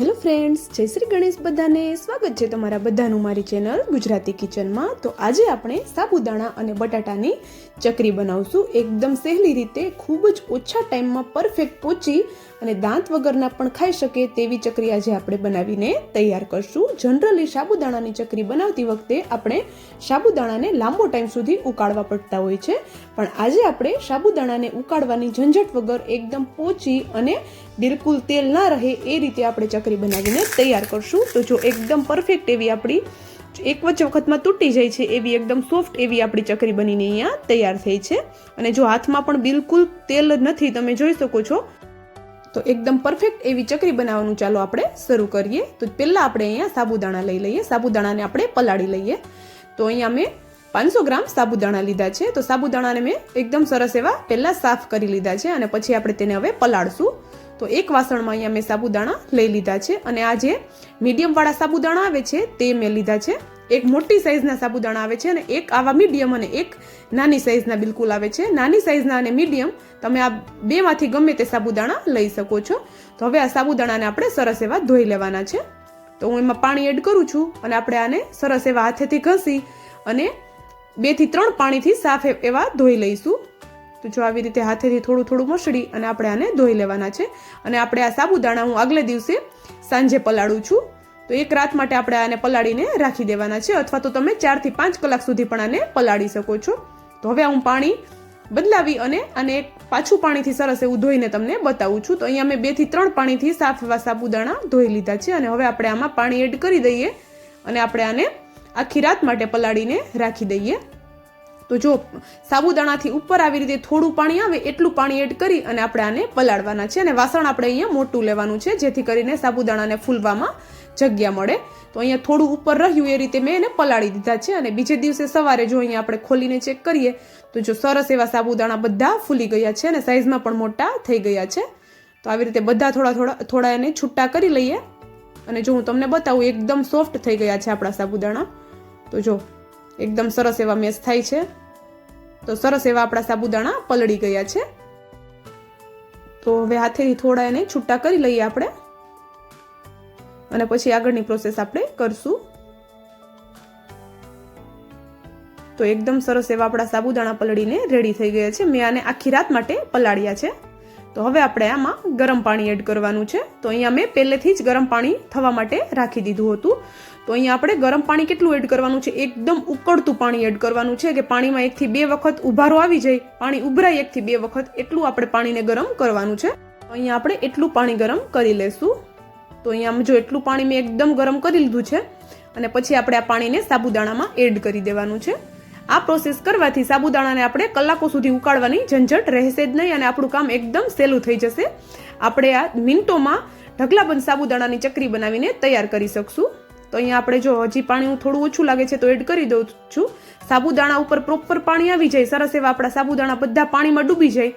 Hello friends, જય શ્રી ગણેશ બધાને. સ્વાગત છે તમારા બધાનું મારી ચેનલ ગુજરાતી કિચનમાં. તો આજે આપણે સાબુદાણા અને બટાટાની ચકરી બનાવશું. એકદમ સહેલી રીતે, ખૂબ જ ઓછા ટાઈમમાં પરફેક્ટ પોચી અને દાંત વગરના પણ ખાઈ શકે તેવી ચકરી આજે આપણે બનાવીને તૈયાર કરશું. જનરલી સાબુદાણાની ચકરી બનાવતી વખતે આપણે સાબુદાણાને લાંબો ટાઈમ સુધી ઉકાળવા પડતા હોય છે. પણ આજે આપણે સાબુદાણાને ઉકાળવાની ઝંઝટ વગર એકદમ પોચી અને બિલકુલ તેલ ના રહે એ રીતે આપણે ચકરી બનાવીને તૈયાર કરશું. તો જો એકદમ પરફેક્ટ એવી આપણી એક વચ્ચે વખતમાં તૂટી જાય છે એવી એકદમ સોફ્ટ એવી આપણી ચકરી બનીને અહીંયા તૈયાર થઈ છે. અને જો હાથમાં પણ બિલકુલ તેલ નથી, તમે જોઈ શકો છો તો એકદમ પરફેક્ટ એવી ચકરી બનાવવાનું ચાલો આપણે શરૂ કરીએ. તો પહેલાં આપણે અહીંયા સાબુદાણા લઈ લઈએ. સાબુદાણાને આપણે પલાળી લઈએ. તો અહીંયા મેં પાંચસો ગ્રામ સાબુદાણા લીધા છે. તો સાબુદાણાને મેં એકદમ સરસ એવા પહેલાં સાફ કરી લીધા છે અને પછી આપણે તેને હવે પલાળશું. તો એક વાસણમાં અહીંયા મેં સાબુદાણા લઈ લીધા છે. અને આ જે મીડિયમવાળા સાબુદાણા આવે છે, તે મેં લીધા છે. એક મોટી સાઇઝના સાબુદાણા આવે છે અને એક આવા મીડિયમ અને એક નાની સાઇઝના બિલકુલ આવે છે. નાની સાઇઝના અને મીડિયમ તમે આ બેમાંથી ગમે તે સાબુદાણા લઈ શકો છો. તો હવે આ સાબુદાણાને આપણે સરસ એવા ધોઈ લેવાના છે. તો હું એમાં પાણી એડ કરું છું અને આપણે આને સરસ એવા હાથેથી ઘસી અને બેથી ત્રણ પાણીથી સાફ એવા ધોઈ લઈશું. તો જો આવી રીતે હાથેથી થોડું થોડું મસળી અને આપણે આને ધોઈ લેવાના છે. અને આપણે આ સાબુદાણા હું આગલે દિવસે સાંજે પલાળું છું. તો એક રાત માટે આપણે આને પલાળીને રાખી દેવાના છે, અથવા તો તમે ચારથી પાંચ કલાક સુધી પણ આને પલાળી શકો છો. તો હવે હું પાણી બદલાવી અને આને પાછું પાણીથી સરસ એવું ધોઈને તમને બતાવું છું. તો અહીંયા મેં બેથી ત્રણ પાણીથી સાફ એવા સાબુદાણા ધોઈ લીધા છે અને હવે આપણે આમાં પાણી એડ કરી દઈએ અને આપણે આને આખી રાત માટે પલાળીને રાખી દઈએ. તો જો સાબુદાણાથી ઉપર આવી રીતે થોડું પાણી આવે એટલું પાણી એડ કરી અને આપણે આને પલાળવાના છે અને વાસણ આપણે અહીંયા મોટું લેવાનું છે, જેથી કરીને સાબુદાણાને ફૂલવામાં જગ્યા મળે. તો અહીંયા થોડું ઉપર રહ્યું એ રીતે મેં એને પલાળી દીધા છે અને બીજે દિવસે સવારે જો અહીંયા આપણે ખોલીને ચેક કરીએ, તો જો સરસ એવા સાબુદાણા બધા ફૂલી ગયા છે અને સાઇઝમાં પણ મોટા થઈ ગયા છે. તો આવી રીતે બધા થોડા થોડા થોડા એને છૂટા કરી લઈએ. અને જો હું તમને બતાવું, એકદમ સોફ્ટ થઈ ગયા છે આપણા સાબુદાણા. તો જો એકદમ સરસ એવા મેસ થાય છે. તો સરસ એવા આપણા સાબુદાણા પલળી ગયા છે. તો હવે હાથેથી થોડા એને છૂટા કરી લઈએ આપણે. અને પછી આગળની પ્રોસેસ આપણે કરશું. તો એકદમ સરસ એવા આપણા સાબુદાણા પલળીને રેડી થઈ ગયા છે. મેં આને આખી રાત માટે પલાળ્યા છે. તો હવે આપણે આમાં ગરમ પાણી એડ કરવાનું છે. તો અહીંયા મેં પહેલેથી જ ગરમ પાણી થવા માટે રાખી દીધું હતું. તો અહીંયા આપણે ગરમ પાણી કેટલું એડ કરવાનું છે? એકદમ ઉકળતું પાણી એડ કરવાનું છે કે પાણીમાં એકથી બે વખત ઉભારો આવી જાય, પાણી ઉભરાય એકથી બે વખત, એટલું આપણે પાણીને ગરમ કરવાનું છે. અહીંયા આપણે એટલું પાણી ગરમ કરી લેશું. તો અહીંયા જો એટલું પાણી મેં એકદમ ગરમ કરી લીધું છે અને પછી આપણે આ પાણીને સાબુદાણામાં એડ કરી દેવાનું છે. આ પ્રોસેસ કરવાથી સાબુદાણાને આપણે કલાકો સુધી ઉકાળવાની ઝંઝટ રહેશે જ નહીં અને આપણું કામ એકદમ સહેલું થઈ જશે. આપણે આ મિનિટોમાં ઢગલાબંધ સાબુદાણાની ચકરી બનાવીને તૈયાર કરી શકશું. તો અહીંયા આપણે જો હજી પાણી હું થોડું ઓછું લાગે છે તો એડ કરી દઉં છું. સાબુદાણા ઉપર પ્રોપર પાણી આવી જાય. સરસ એવા આપણા સાબુદાણા બધા પાણીમાં ડૂબી જાય.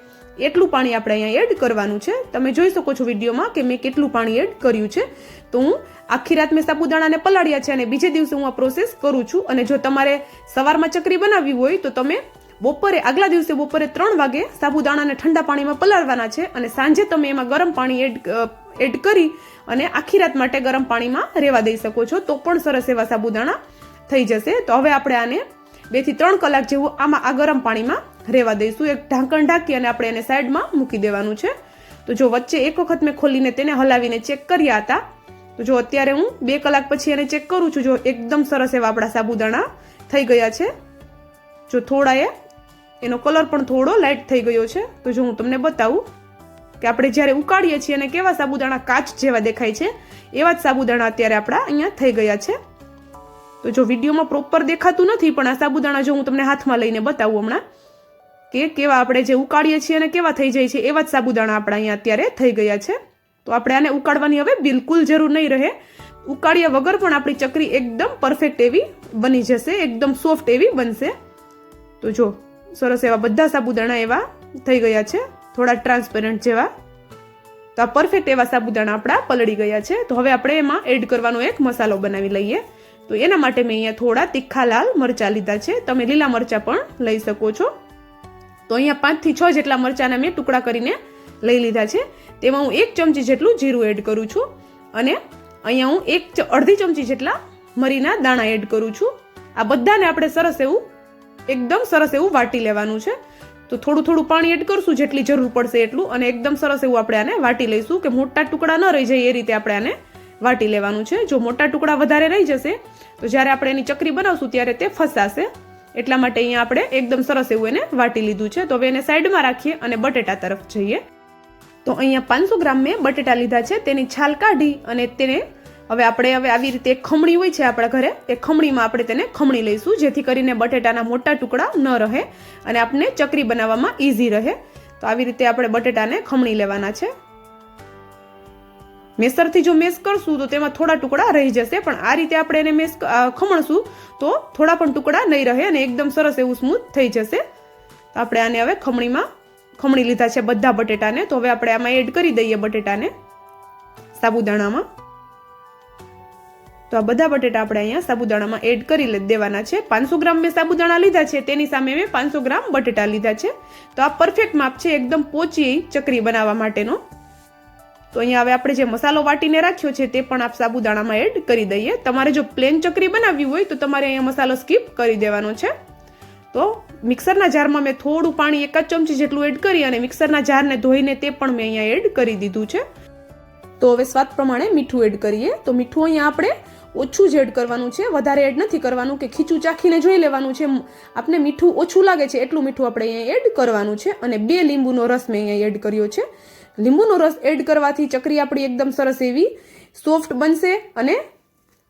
એટલું પાણી આપણે અહીંયા એડ કરવાનું છે. તમે જોઈ શકો છો વિડીયોમાં કે મેં કેટલું પાણી એડ કર્યું છે. તો હું આખી રાત મેં સાબુદાણાને પલાળ્યા છે અને બીજે દિવસે હું આ પ્રોસેસ કરું છું. અને જો તમારે સવારમાં ચકરી બનાવવી હોય તો તમે બપોરે, આગલા દિવસે બપોરે ત્રણ વાગે સાબુદાણાને ઠંડા પાણીમાં પલાળવાના છે અને સાંજે તમે એમાં ગરમ પાણી એડ એડ કરી અને આખી રાત માટે ગરમ પાણીમાં રહેવા દઈ શકો છો. તો પણ સરસ એવા સાબુદાણા થઈ જશે. તો હવે આપણે આને બેથી ત્રણ કલાક જેવું આમાં આ ગરમ પાણીમાં રહેવા દઈશું. એક ઢાંકણ ઢાંકી અને આપણે એને સાઈડમાં મૂકી દેવાનું છે. તો જો વચ્ચે એક વખત મેં ખોલીને તેને હલાવીને ચેક કર્યા હતા. તો જો અત્યારે હું બે કલાક પછી એને ચેક કરું છું, જો એકદમ સરસ એવા આપણા સાબુદાણા થઈ ગયા છે. જો થોડા એ એનો કલર પણ થોડો લાઇટ થઈ ગયો છે. તો જો હું તમને બતાવું કે આપણે જ્યારે ઉકાળીએ છીએ અને કેવા સાબુદાણા કાચ જેવા દેખાય છે, એવા જ સાબુદાણા અત્યારે આપણા અહીંયા થઈ ગયા છે. તો જો વિડીયોમાં પ્રોપર દેખાતું નથી, પણ આ સાબુદાણા જો હું તમને હાથમાં લઈને બતાવું હમણાં કે કેવા આપણે જે ઉકાળીએ છીએ અને કેવા થઈ જાય છે એવા જ સાબુદાણા આપણા અહીંયા અત્યારે થઈ ગયા છે. તો આપણે આને ઉકાળવાની હવે બિલકુલ જરૂર નહીં રહે. ઉકાળ્યા વગર પણ આપણી ચકરી એકદમ પરફેક્ટ એવી બની જશે, એકદમ સોફ્ટ એવી બનશે. તો જો, સરસ એવા બધા સાબુદાણા એવા થઈ ગયા છે, થોડા ટ્રાન્સપેરન્ટ જેવા. તો આ પરફેક્ટ એવા સાબુદાણા આપણા પલળી ગયા છે. તો હવે આપણે એમાં એડ કરવાનો એક મસાલો બનાવી લઈએ. તો એના માટે મેં અહીંયા થોડા તીખા લાલ મરચાં લીધા છે. તમે લીલા મરચાં પણ લઈ શકો છો. તો અહીંયા પાંચથી છ જેટલા મરચાંના મેં ટુકડા કરીને લઈ લીધા છે. તેમાં હું એક ચમચી જેટલું જીરું એડ કરું છું અને અહીંયા હું એક અડધી ચમચી જેટલા મરીના દાણા એડ કરું છું. આ બધાને આપણે સરસ એવું, એકદમ સરસ એવું વાટી લેવાનું છે. તો થોડું થોડું પાણી એડ કરશું જેટલી જરૂર પડશે એટલું અને એકદમ સરસ એવું આપણે આને વાટી લઈશું કે મોટા ટુકડા ન રહી જાય એ રીતે આપણે આને વાટી લેવાનું છે. જો મોટા ટુકડા વધારે રહી જશે, તો જ્યારે આપણે એની ચકરી બનાવશું ત્યારે તે ફસાશે. એટલા માટે અહીંયા આપણે એકદમ સરસ એવું એને વાટી લીધું છે. તો હવે એને સાઈડમાં રાખીએ અને બટેટા તરફ જઈએ. તો અહીંયા પાંચસો ગ્રામ મેં બટેટા લીધા છે. તેની છાલ કાઢી અને તેને હવે આપણે હવે આવી રીતે એક ખમણી હોય છે આપણા ઘરે, એ ખમણીમાં આપણે તેને ખમણી લઈશું, જેથી કરીને બટેટાના મોટા ટુકડા ન રહે અને આપણે ચકરી બનાવવામાં ઇઝી રહે. તો આવી રીતે આપણે બટેટાને ખમણી લેવાના છે. મેસરથી જો મેસ કરશું તો તેમાં થોડા ટુકડા રહી જશે, પણ આ રીતે આપણે એને મેસ ખમણશું તો થોડા પણ ટુકડા નહીં રહે અને એકદમ સરસ એવું સ્મૂથ થઈ જશે. તો આપણે આને હવે ખમણીમાં ખમણી લીધા છે બધા બટેટાને. તો હવે આપણે આમાં એડ કરી દઈએ બટેટાને સાબુદાણામાં. તો આ બધા બટેટા આપણે અહીંયા સાબુદાણામાં એડ કરી દેવાના છે. પાંચસો ગ્રામ મેં સાબુદાણા લીધા છે, તેની સામે મેં પાંચસો ગ્રામ બટેટા લીધા છે. તો આ પરફેક્ટ માપ છે, એકદમ પોચી ચકરી બનાવવા માટેનો. તો અહીંયા હવે આપણે જે મસાલો વાટીને રાખ્યો છે તે પણ આપ સાબુદાણામાં એડ કરી દઈએ. તમારે જો પ્લેન ચકરી બનાવવી હોય તો તમારે અહીંયા મસાલો સ્કીપ કરી દેવાનો છે. તો મિક્સરના જારમાં મેં થોડું પાણી એક જ ચમચી જેટલું એડ કરી અને મિક્સરના જારને ધોઈને તે પણ મેં અહીંયા એડ કરી દીધું છે. તો હવે સ્વાદ પ્રમાણે મીઠું એડ કરીએ. તો મીઠું અહીંયા આપણે ઓછું જ એડ કરવાનું છે. વધારે એડ નથી કરવાનું કે ખીચું ચાખીને જોઈ લેવાનું છે. આપને મીઠું ઓછું લાગે છે એટલું મીઠું આપણે અહીંયા એડ કરવાનું છે. અને બે લીંબુનો રસ મેં અહીંયા એડ કર્યો છે. લીંબુનો રસ એડ કરવાથી ચકરી આપણી એકદમ સરસ એવી સોફ્ટ બનશે અને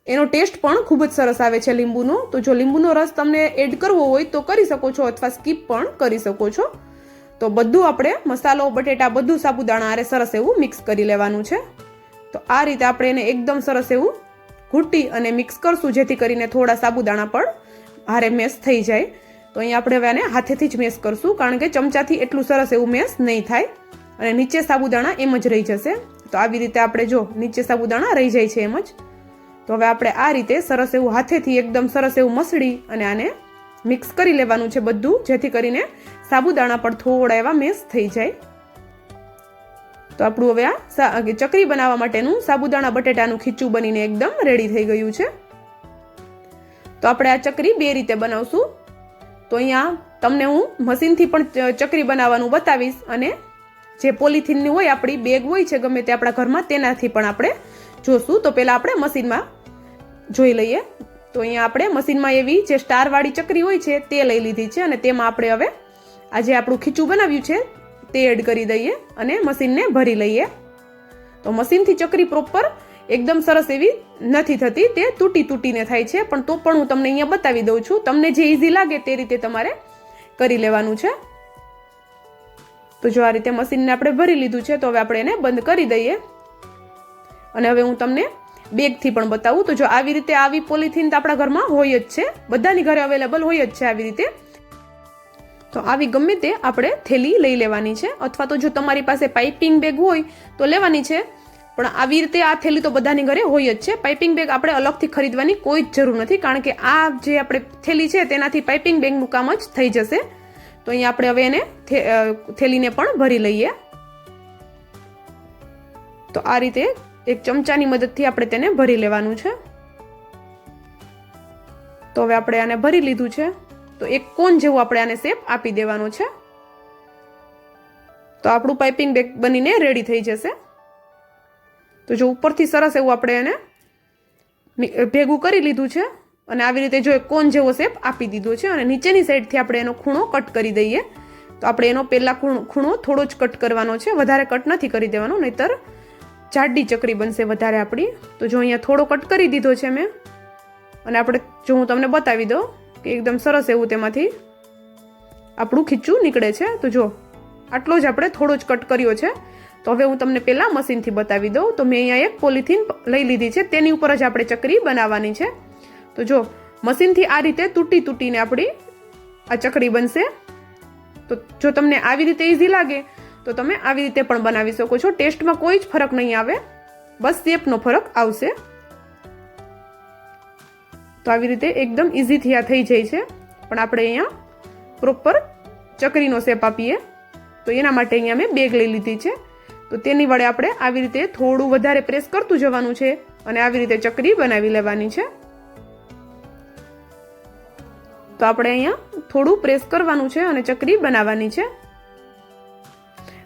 એનો ટેસ્ટ પણ ખૂબ જ સરસ આવે છે લીંબુનો. તો જો લીંબુનો રસ તમને એડ કરવો હોય તો કરી શકો છો અથવા સ્કીપ પણ કરી શકો છો. તો બધું આપણે મસાલો, બટેટા, બધું સાબુદાણા અરે સરસ એવું મિક્સ કરી લેવાનું છે. તો આ રીતે આપણે એને એકદમ સરસ એવું ઘૂંટી અને મિક્સ કરશું જેથી કરીને થોડા સાબુદાણા પણ હારે મેસ થઈ જાય. તો અહીંયા આપણે હવે આને હાથેથી જ મેસ કરશું કારણ કે ચમચાથી એટલું સરસ એવું મેસ નહીં થાય. અને નીચે સાબુદાણા એમ જ રહી જશે. તો આવી રીતે આપણે જો નીચે સાબુદાણા રહી જાય છે એમ જ. તો હવે આપણે આ રીતે સરસ એવું હાથેથી એકદમ સરસ એવું મસળી અને આને મિક્સ કરી લેવાનું છે બધું, જેથી કરીને સાબુદાણા પણ થોડા એવા મેસ થઈ જાય. તો આપણું હવે આ ચકરી બનાવવા માટેનું સાબુદાણા બટેટાનું ખીચું બનીને એકદમ રેડી થઈ ગયું છે. તો આપણે આ ચકરી બે રીતે બનાવશું. તો અહીંયા તમને હું મશીનથી પણ ચકરી બનાવવાનું બતાવીશ અને જે પોલિથીનની હોય, આપણી બેગ હોય છે, ગમે તે આપણા ઘરમાં, તેનાથી પણ આપણે જોશું. તો પહેલાં આપણે મશીનમાં જોઈ લઈએ. તો અહીંયા આપણે મશીનમાં એવી જે સ્ટારવાળી ચકરી હોય છે, તે લઈ લીધી છે અને તેમાં આપણે હવે આ જે આપણું ખીચું બનાવ્યું છે, તે એડ કરી દઈએ અને મશીનને ભરી લઈએ. તો મશીનથી ચકરી પ્રોપર એકદમ સરસ એવી નથી થતી. તે તૂટી તૂટીને થાય છે, પણ તો પણ હું તમને અહીંયા બતાવી દઉં છું. તમને જે ઇઝી લાગે તે રીતે તમારે કરી લેવાનું છે. તો જો આ રીતે મશીનને આપણે ભરી લીધું છે, તો હવે આપણે એને બંધ કરી દઈએ. અને હવે હું તમને બેગથી પણ બતાવું. તો જો આવી રીતે આવી પોલિથીન તો આપણા ઘરમાં હોય જ છે. બધાની ઘરે અવેલેબલ હોય જ છે આવી રીતે. તો આવી ગમે તે આપણે થેલી લઈ લેવાની છે, અથવા તો જો તમારી પાસે પાઇપિંગ બેગ હોય, તો લેવાની છે. પણ આવી રીતે આ થેલી તો બધાની ઘરે હોય જ છે. પાઇપિંગ બેગ આપણે અલગથી ખરીદવાની કોઈ જ જરૂર નથી, કારણ કે આ જે આપણે થેલી છે, તેનાથી પાઇપિંગ બેગનું કામ જ થઈ જશે. તો અહીંયા આપણે હવે એને થેલીને પણ ભરી લઈએ. તો આ રીતે એક ચમચાની મદદથી આપણે તેને ભરી લેવાનું છે. તો હવે આપણે આને ભરી લીધું છે. તો એક કોન જેવું આપણે આને શેપ આપી દેવાનો છે. તો આપણું પાઇપિંગ બેગ બનીને રેડી થઈ જશે. તો જો ઉપરથી સરસ એવું આપણે એને ભેગું કરી લીધું છે. અને આવી રીતે જો એક કોન જેવો શેપ આપી દીધો છે અને નીચેની સાઈડથી આપણે એનો ખૂણો કટ કરી દઈએ, તો આપણે એનો પહેલાં ખૂણો થોડો જ કટ કરવાનો છે. વધારે કટ નથી કરી દેવાનો, નહીતર જાડી ચકરી બનશે વધારે આપણી. તો જો અહીંયા થોડો કટ કરી દીધો છે મેં, અને આપણે જો હું તમને બતાવી દઉં કે એકદમ સરસ એવું તેમાંથી આપણું ખીચું નીકળે છે. તો જો, આટલો જ આપણે થોડો જ કટ કર્યો છે. તો હવે હું તમને પહેલાં મશીનથી બતાવી દઉં. તો મેં અહીંયા એક પોલિથીન લઈ લીધી છે. તેની ઉપર જ આપણે ચકરી બનાવવાની છે. તો જો, મશીનથી આ રીતે તૂટી તૂટીને આપણી આ ચકડી બનશે. તો જો તમને આવી રીતે ઇઝી લાગે, તો તમે આવી રીતે પણ બનાવી શકો છો. ટેસ્ટમાં કોઈ જ ફરક નહીં આવે. બસ શેપનો ફરક આવશે. તો આવી રીતે એકદમ ઇઝીથી આ થઈ જાય છે. પણ આપણે અહીંયા પ્રોપર ચકરીનો શેપ આપીએ. તો એના માટે અહીંયા મેં બેગ લઈ લીધી છે. તો તેની વડે આપણે આવી રીતે થોડું વધારે પ્રેસ કરતું જવાનું છે અને આવી રીતે ચકરી બનાવી લેવાની છે. તો આપણે અહીંયા થોડું પ્રેસ કરવાનું છે અને ચકરી બનાવવાની છે.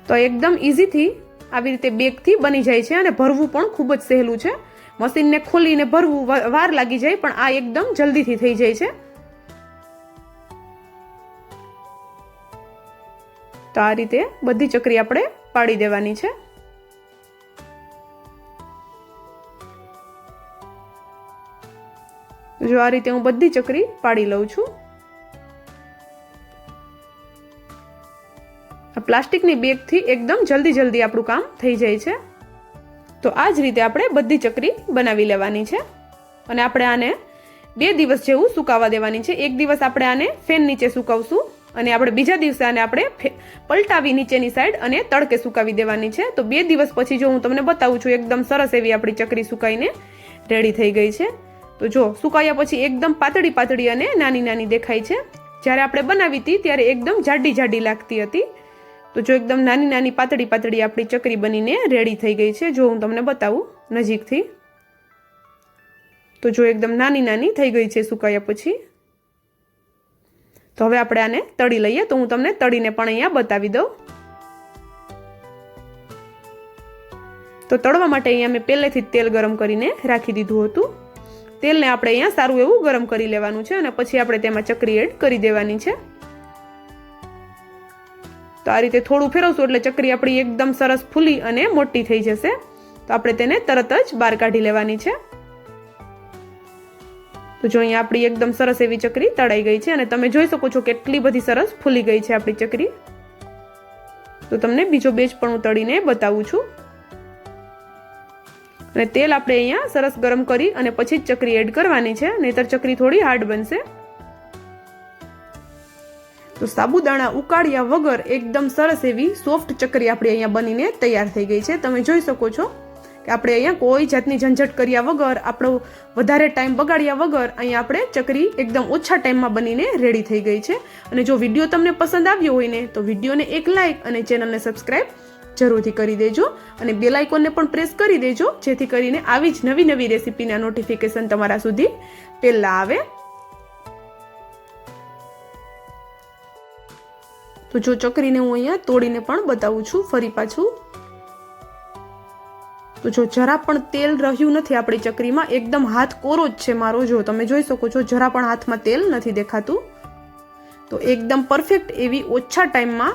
તો એકદમ ઇઝીથી આવી રીતે બેગથી બની જાય છે અને ભરવું પણ ખૂબ જ સહેલું છે. મશીનને ખોલીને ભરવું વાર લાગી જાય પણ આ એકદમ જલ્દીથી થઈ જાય છે. તો આ રીતે બધી ચકરી આપણે પાડી દેવાની છે. જો આ રીતે હું બધી ચકરી પાડી લઉં છું. પ્લાસ્ટિકની બેગથી એકદમ જલ્દી જલ્દી આપણું કામ થઈ જાય છે. તો આ જ રીતે આપણે બધી ચકરી બનાવી લેવાની છે. અને આપણે આને બે દિવસ જેવું સુકાવા દેવાની છે. એક દિવસ આપણે આને ફેન નીચે સુકાવશું અને આપણે બીજા દિવસે આને આપણે પલટાવી નીચેની સાઈડ અને તડકે સુકાવી દેવાની છે. તો બે દિવસ પછી જો હું તમને બતાવું છું, એકદમ સરસ એવી આપણી ચકરી સુકાઈને રેડી થઈ ગઈ છે. તો જો સુકાયા પછી એકદમ પાતળી પાતળી અને નાની નાની દેખાય છે. જ્યારે આપણે બનાવી હતી ત્યારે એકદમ જાડી જાડી લાગતી હતી. તો જો એકદમ નાની નાની પાતળી પાતળી આપણી ચકરી બનીને રેડી થઈ ગઈ છે. જો હું તમને બતાવું નજીકથી. તો જો એકદમ નાની નાની થઈ ગઈ છે સુકાયા પછી. તો હવે આપણે આને તળી લઈએ. તો હું તમને તળીને પણ અહીંયા બતાવી દઉં. તો તળવા માટે અહીંયા મેં પહેલેથી જ તેલ ગરમ કરીને રાખી દીધું હતું. તેલને આપણે અહીંયા સારું એવું ગરમ કરી લેવાનું છે અને પછી આપણે તેમાં ચકરી એડ કરી દેવાની છે. તો આ રીતે થોડું ફેરવશું એટલે ચકરી આપણી એકદમ સરસ ફૂલી અને મોટી થઈ જશે. તો આપણે તેને તરત જ બહાર કાઢી લેવાની છે. તો જો અહીંયા આપણી એકદમ સરસ એવી ચકરી તળાઈ ગઈ છે અને તમે જોઈ શકો છો કેટલી બધી સરસ ફૂલી ગઈ છે આપણી ચકરી. તો તમને બીજો બેચ પણ હું તળીને બતાવું છું. અને તેલ આપણે અહીંયા સરસ ગરમ કરી અને પછી જ ચકરી એડ કરવાની છે. નહીતર ચકરી થોડી હાર્ડ બનશે. તો સાબુદાણા ઉકાળ્યા વગર એકદમ સરસ એવી સોફ્ટ ચકરી આપણી અહીંયા બનીને તૈયાર થઈ ગઈ છે. તમે જોઈ શકો છો કે આપણે અહીંયા કોઈ જાતની ઝંઝટ કર્યા વગર, આપણો વધારે ટાઈમ બગાડ્યા વગર અહીંયા આપણે ચકરી એકદમ ઓછા ટાઈમમાં બનીને રેડી થઈ ગઈ છે. અને જો વીડિયો તમને પસંદ આવ્યો હોય ને, તો વિડીયોને એક લાઇક અને ચેનલને સબસ્ક્રાઈબ જરૂરથી કરી દેજો અને બેલ આઇકોનને પણ પ્રેસ કરી દેજો, જેથી કરીને આવી જ નવી નવી રેસીપીના નોટિફિકેશન તમારા સુધી પહેલાં આવે. તો જો ચકરીને હું અહીંયા તોડીને પણ બતાવું છું, ફરી પાછું. તો જો જરા પણ તેલ રહ્યું નથી આપણી ચકરીમાં, એકદમ હાથ કોરો જ છે મારો. જો તમે જોઈ શકો છો, જરા પણ હાથમાં તેલ નથી દેખાતું. તો એકદમ પરફેક્ટ એવી ઓછા ટાઈમમાં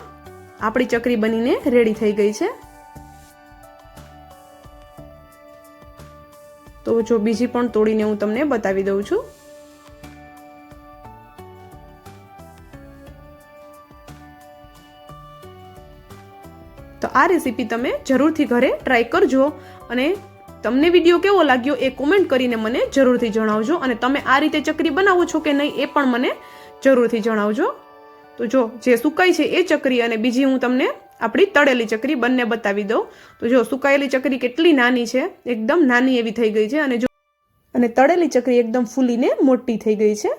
આપણી ચકરી બનીને રેડી થઈ ગઈ છે. તો જો બીજી પણ તોડીને હું તમને બતાવી દઉં છું. તો આ રેસીપી તમે જરૂરથી ઘરે ટ્રાય કરજો અને તમને વીડિયો કેવો લાગ્યો એ કોમેન્ટ કરીને મને જરૂરથી જણાવજો અને તમે આ રીતે ચકરી બનાવો છો કે નહીં એ પણ મને જરૂરથી જણાવજો. તો જો જે સુકાઈ છે એ ચકરી અને બીજી હું તમને આપણી તળેલી ચકરી બંને બતાવી દઉં. તો જો સુકાયેલી ચકરી કેટલી નાની છે? એકદમ નાની એવી થઈ ગઈ છે અને જો અને તળેલી ચકરી એકદમ ફૂલીને મોટી થઈ ગઈ છે.